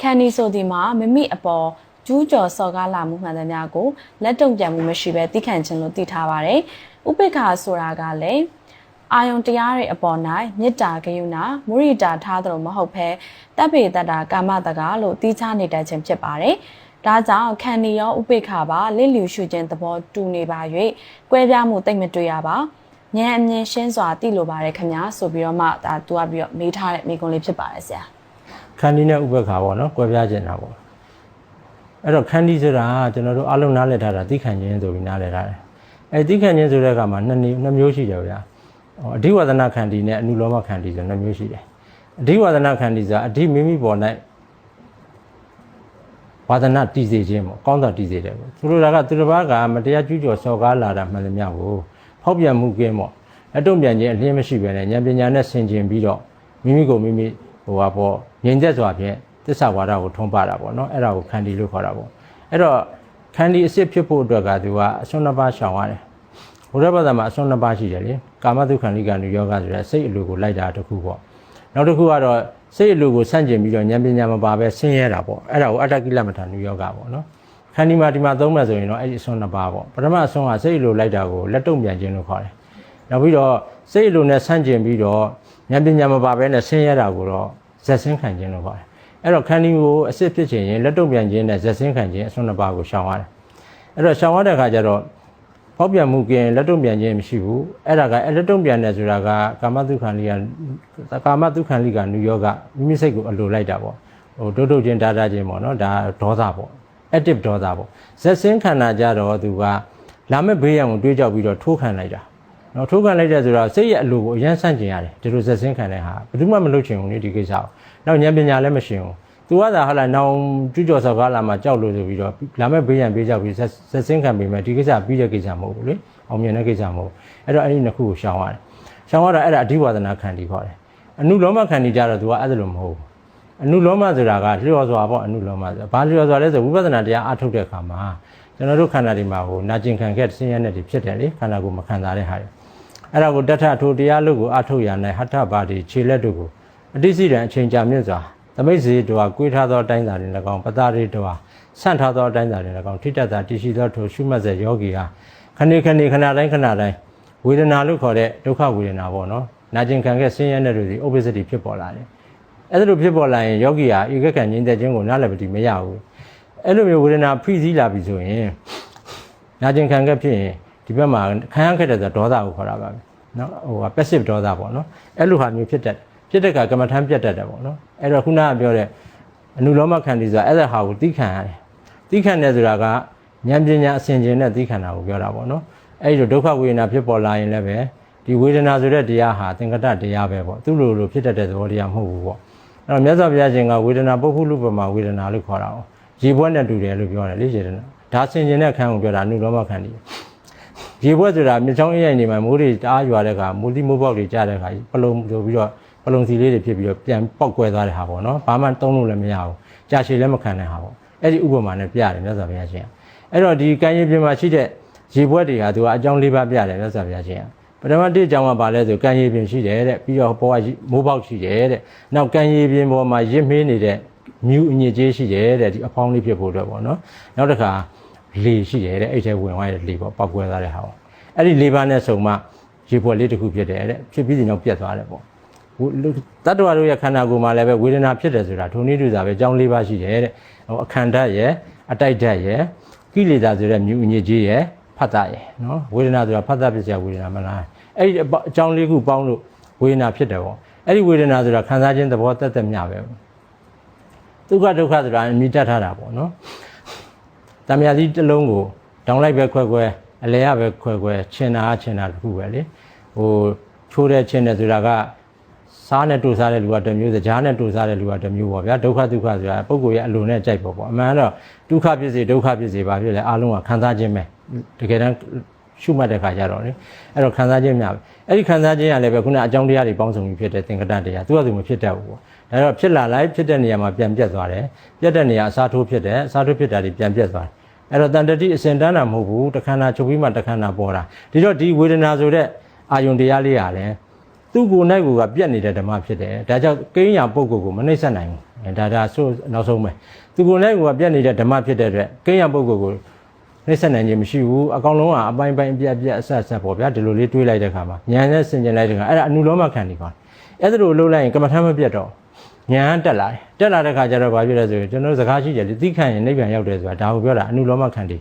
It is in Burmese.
ခန္ဒီဆိုဒီမှာမိမိအပေါ်ကျူးကျော်စော်ကားလာမှုမှန်သမျှကိုလက်တုံ့ပြန်မှုမရှိဘဲသိခံခြင်းလို့သိထားပါတယ်။ဥပိ္ပခာဆိုတာကလည်းအာယုံတရားတွေအပေါ်၌မေတ္တာဂရုဏာမုရိတာထားသလိုမဟုတ်ဘဲတပ်ပေတ္တာကာမတကာလို့သိချနေတတ်ခြင်းဖြစ်ပါတယ်။ဒါကြောင့်ခန္ဒီရောဥပိ္ပခာပါလစ်လျူရှုခြင်းသဘောတူနေပါ၍ကွဲပြားမှုတိတ်မတွေ့ရပါ။ဉာဏ်အမြင်ရှင်းစွာသိလိုပါတယ်ခင်ဗျာဆိုပြီးတော့မှဒါသူကပြီးတော့မေးထားတဲ့မိကုံးလေးဖြစ်ပါတယ်ဆရာ ခန္ဒီနဲ့ဥပ္ပခါပေါ့နော်ကွဲပြားကျင်တာပေါ့အဲ့တော့ခန္ဒီဆိုတာကကျွန်တော်တို့အလုံးနားလည်ထားတာသိခံခြင်းဆိုပြီးနားလည်ထားတယ်အဲ့သိခံခြင်းဆိုတဲ့အခါမှာနှစ်နည်းနှစ်မျိုးရှိတယ်ဗျာဟောအဓိဝဒနာခန္ဒီနဲ့အနုလောမခန္ဒီဆိုနှစ်မျိုးရှိတယ်အဓိဝဒနာခန္ဒီဆိုတာအဓိမိမိပေါ်၌ဝါဒနာတည်စေခြင်းပေါ့ကောင်းတာတည်စေတယ်ပေါ့သူတို့ကသူတစ်ပါးကမတရားကျူးကျော်စော်ကားလာတာမှန်သမျှကိုဖောက်ပြန်မှုကင်းပေါ့အတုံ့ပြန်ခြင်းအလင်းမရှိဘဲနဲ့ဉာဏ်ပညာနဲ့ဆင်ခြင်ပြီးတော့မိမိကိုမိမိ ဟိုပါပေါ့ငြိမ်သက်စွာဖြင့်သစ္စာဝါဒကိုထုံးပတာပေါ့နော်အဲ့ဒါကိုခန္တီလို့ခေါ်တာပေါ့အဲ့တော့ခန္တီအစစ်ဖြစ်ဖို့အတွက်ကသူကအစွန်းနှစ်ပါးရှောင်ရတယ်ဘုရားဘာသာမှာအစွန်းနှစ်ပါးရှိတယ်လေကာမတုခန္တိကနုယောဂဆိုတဲ့စိတ်အလိုကိုလိုက်တာတစ်ခုပေါ့နောက်တစ်ခုကတော့စိတ်အလိုကိုဆန့်ကျင်ပြီးတော့ဉာဏ်ပညာမပါပဲဆင်းရဲတာပေါ့အဲ့ဒါကိုအတ္တကိလမထာနုယောဂပေါ့နော်ခန္ဒီမှာဒီမှာသုံးမှဆိုရင်တော့အဲ့ဒီအစွန်းနှစ်ပါးပေါ့ပထမအစွန်းကစိတ်အလိုလိုက်တာကိုလက်တုံ့ပြန်ခြင်းလို့ခေါ်တယ်နောက်ပြီးတော့စိတ်အလိုနဲ့ဆန့်ကျင်ပြီးတော့ဉာဏ်ပညာမပါဘဲနဲ့ဆင်းရဲတာကိုတော့ ဇက်ဆင်းခံခြင်းလို့ခေါ်တယ်အဲ့တော့ခန္ဒီကိုအစစ်ဖြစ်ခြင်းရင်လက်တုံ့ပြန်ခြင်းနဲ့ဇက်ဆင်းခံခြင်းအစွန်းနှစ်ပါးကိုရှောင်ရတယ်အဲ့တော့ရှောင်ရတဲ့အခါကျတော့ဖောက်ပြန်မှုကင်းလက်တုံ့ပြန်ခြင်းမရှိဘူးအဲ့ဒါကအဲ့လက်တုံ့ပြန်တယ်ဆိုတာကကာမတုခံလိကကာမတုခံလိကနုယောဂမိမိစိတ်ကိုအလိုလိုက်တာပေါ့ဟိုဒုဒုချင်းတာတာချင်းပေါ့နော်ဒါဒေါသပေါ့ active ဒေါသပေါ့ဇက်ဆင်းခန္ဓာကြတော့သူကလာမဲ့ဘေးရန်ကိုတွေးကြောက်ပြီးတော့ထိုးခံလိုက်တာ နော်ထိုးခံလိုက်တဲ့ဆိုတော့စိတ်ရဲ့အလိုကိုအရန်ဆန့်ကျင်ရတယ်ဒီလိုဇက်ဆင်းခံတဲ့ဟာဘယ်သူမှမလုပ်ချင်ဘူးလေဒီကိစ္စကိုနောက်ဉာဏ်ပညာလည်းမရှင်ဘူးသူကသာဟာလာနောင်ကျူးကျော်စော်ကားလာမှကြောက်လို့ဆိုပြီးတော့လာမဲ့ဘေးရန်ဘေးကြောက်ပြီးဇက်ဆင်းခံပြီးမှဒီကိစ္စပြီးတဲ့ကိစ္စမဟုတ်ဘူးလေအောင်မြင်တဲ့ကိစ္စမဟုတ်ဘူးအဲ့တော့အဲ့ဒီနှစ်ခုကိုရှောင်ရတယ်ရှောင်ရတာအဲ့ဒါအဓိဝါဒနာခန္တီခေါ်တယ်အနုလောမခန္တီကြတော့သူကအဲ့ဒါလိုမဟုတ်ဘူးအနုလောမဆိုတာကလျော်စွာပေါ့အနုလောမဆိုတာဘာလျော်စွာလဲဆိုဝိပဿနာတရားအထုတ်တဲ့အခါမှာကျွန်တော်တို့ခန္ဓာတွေမှာဟိုနာကျင်ခံခဲ့ဆင်းရဲတဲ့တွေဖြစ်တယ်လေခန္ဓာကိုယ်မခံစားတဲ့ဟာတွေ အဲ့ဒါကိုတထထိုတရားလို့ကိုအထုတ်ရနိုင်ဟထဘာဒီခြေလက်တို့ကိုအတိစိတံအချိန်ကြာမြင့်စွာသမိတ်စေတော်ကွေးထားသောအတိုင်းသာတွင်၎င်းပတာရိတော်ဆန့်ထားသောအတိုင်းသာတွင်၎င်းထိတ္တတာတရှိသောထိုရှုမှတ်စေယောဂီဟာခဏခဏခဏတိုင်းခဏတိုင်းဝေဒနာလို့ခေါ်တဲ့ဒုက္ခဝေဒနာပေါ့နော်နာကျင်ခံခဲ့ဆင်းရဲတဲ့တွေဒီ obesity ဖြစ်ပေါ်လာတယ်အဲ့ဒါလိုဖြစ်ပေါ်လာရင်ယောဂီဟာဧကကံငြိမ်းသက်ခြင်းကိုနားလည်ပတိမရဘူးအဲ့လိုမျိုးဝေဒနာဖိစီးလာပြီဆိုရင်နာကျင်ခံခဲ့ဖြစ်ရင် ဒီဘက်မှာခံရခဲ့တဲ့ဆိုဒေါသကိုခေါ်တာပါပဲနော်ဟိုက passive ဒေါသပေါ့နော်အဲ့လိုဟာမျိုးဖြစ်တတ်ဖြစ်တဲ့ကကမ္မထမ်းပြတ်တတ်တယ်ပေါ့နော်အဲ့တော့ခုနကပြောတဲ့အနုလောမခန္တီဆိုတာအဲ့ဒါဟာကိုသိခံရတယ်သိခံတယ်ဆိုတာကဉာဏ်ပညာအစဉ်ကျင်နဲ့သိခံတာကိုပြောတာပေါ့နော်အဲ့ဒီဒုက္ခဝေဒနာဖြစ်ပေါ်လာရင်လည်းပဲဒီဝေဒနာဆိုတဲ့တရားဟာသင်္ကတတရားပဲပေါ့သူ့လိုလိုဖြစ်တတ်တဲ့သဘောတရားမဟုတ်ဘူးပေါ့အဲ့တော့မြတ်စွာဘုရားရှင်ကဝေဒနာပုဂ္ဂုလူပမာဝေဒနာလို့ခေါ်တာ哦ရေဘွက်နဲ့တူတယ်လို့ပြောတယ်လေရေဒနာဒါဆင်ကျင်တဲ့ခန်းကိုပြောတာအနုလောမခန္တီ ရေဘွက်ဆိုတာမြေချောင်းအိမ်နေမှာမိုးတွေတအားရွာတဲ့ခါမိုးတိမိုးပေါက်တွေကြားတဲ့ခါပလုံဆိုပြီးတော့ပလုံစီလေးတွေဖြစ်ပြီးတော့ပြန်ပေါက်ကွဲသွားတဲ့ဟာပေါ့နော်ဘာမှတုံးလို့လည်းမရဘူးကြာရှည်လည်းမခံတဲ့ဟာပေါ့အဲ့ဒီဥပမာနဲ့ပြတယ်မြတ်စွာဘုရားရှင်အဲ့တော့ဒီကံရည်ပြင်မှာရှိတဲ့ရေဘွက်တွေဟာသူကအကြောင်း၄ပါးပြတယ်မြတ်စွာဘုရားရှင်ပထမတစ်အကြောင်းကဘာလဲဆိုကံရည်ပြင်ရှိတယ်တဲ့ပြီးတော့ဘောကမိုးပေါက်ရှိတယ်တဲ့နောက်ကံရည်ပြင်ပေါ်မှာရစ်မေးနေတဲ့မြူအညစ်ကြေးရှိတယ်တဲ့ဒီအဖောင်းလေးဖြစ်ဖို့အတွက်ပေါ့နော်နောက်တစ်ခါ လေရှိတယ်တဲ့အဲ့ထဲဝင်သွားတဲ့လေပေါ့ပောက်ကွဲသွားတဲ့ဟာပေါ့အဲ့ဒီလေးပါးနဲ့စုံမှရေဘွက်လေးတစ်ခုဖြစ်တယ်တဲ့ဖြစ်ပြီးရင်တော့ပြတ်သွားတယ်ပေါ့တတ္တဝါတို့ရဲ့ခန္ဓာကိုယ်မှာလည်းပဲဝေဒနာဖြစ်တယ်ဆိုတာထုံနည်းတူတာပဲအကြောင်း၄ပါးရှိတယ်တဲ့ဟိုအခန္ဓာရဲ့အတိုက်ဓာတ်ရဲ့ကိလေသာဆိုတဲ့မြူအညစ်ကြေးရဲ့ဖတ်တာရဲ့နော်ဝေဒနာဆိုတာဖတ်တာဖြစ်စရာဝေဒနာမလားအဲ့ဒီအကြောင်းလေးခုပေါင်းလို့ဝေဒနာဖြစ်တယ်ပေါ့အဲ့ဒီဝေဒနာဆိုတာခံစားခြင်းသဘောတက်တက်မြပဲဒုက္ခဒုက္ခဆိုတာအမြင့်တက်ထားတာပေါ့နော် တမယာစီတစ်လုံးကိုဒေါင်းလိုက်ပဲခွဲခွဲအလဲရပဲခွဲခွဲချင်တာချင်တာတခုပဲလေဟိုချိုးတဲ့ချင်တယ်ဆိုတာကစားနဲ့တူစားတဲ့လူကတစ်မျိုးစကြားနဲ့တူစားတဲ့လူကတစ်မျိုးပေါ့ဗျာဒုက္ခဒုက္ခဆိုတာပုဂ္ဂိုလ်ရဲ့အလိုနဲ့ကြိုက်ပေါ့ပေါ့အမှန်တော့ဒုက္ခဖြစ်စေဒုက္ခဖြစ်စေဘာဖြစ်လဲအားလုံးကခံစားခြင်းပဲတကယ်တမ်းရှုမှတ်တဲ့ခါကျတော့လေအဲ့တော့ခံစားခြင်းများပဲအဲ့ဒီခံစားခြင်းကလည်းပဲခုနအကြောင်းတရားတွေပေါင်းစုံပြီးဖြစ်တဲ့သင်္ကတတရားသူကသူမဖြစ်တတ်ဘူးပေါ့ဒါတော့ဖြစ်လာလိုက်ဖြစ်တဲ့နေရာမှာပြန်ပြတ်သွားတယ်ပြတ်တဲ့နေရာအစားထိုးဖြစ်တယ်အစားထိုးဖြစ်တာတွေပြန်ပြတ်သွားတယ် အဲ့တော့တန်တတိအစဉ်တန်းတာမဟုတ်ဘူးတခန္ဓာချုပ်ပြီးမှတခန္ဓာပေါ်တာဒီတော့ဒီဝေဒနာဆိုတဲ့အာယုန်တရားလေးဟာလည်းသူ့ကိုယ်၌ကိုကပြက်နေတဲ့ဓမ္မဖြစ်တယ်ဒါကြောင့်ကိန်းညာပုဂ္ဂိုလ်ကိုမနှိမ့်ဆက်နိုင်ဘူးအဲဒါဒါဆိုနောက်ဆုံးပဲသူကိုယ်လည်းကပြတ်နေတဲ့ဓမ္မဖြစ်တဲ့အတွက်ကိန်းရပုဂ္ဂိုလ်ကိုနှိမ့်ဆက်နိုင်ခြင်းမရှိဘူးအကောင်လုံးကအပိုင်းပိုင်းအပြတ်အပြတ်အဆက်အဆက်ပေါ့ဗျာဒီလိုလေးတွေးလိုက်တဲ့ခါမှာညာနဲ့ဆင်ကျင်လိုက်တဲ့ခါအဲ့ဒါအနုလောမခန္တီပါအဲ့ဒါလိုလှုပ်လိုက်ရင်ကမ္မထမ်းမပြတ်တော့ ညာတက်လာတယ်တက်လာတဲ့ခါကျတော့ဘာဖြစ်လဲဆိုရင်ကျွန်တော်တို့စကားရှိကြတယ်သီးခံရင်နိဗ္ဗာန်ရောက်တယ်ဆိုတာဒါကိုပြောတာအနုလောမခန္တီ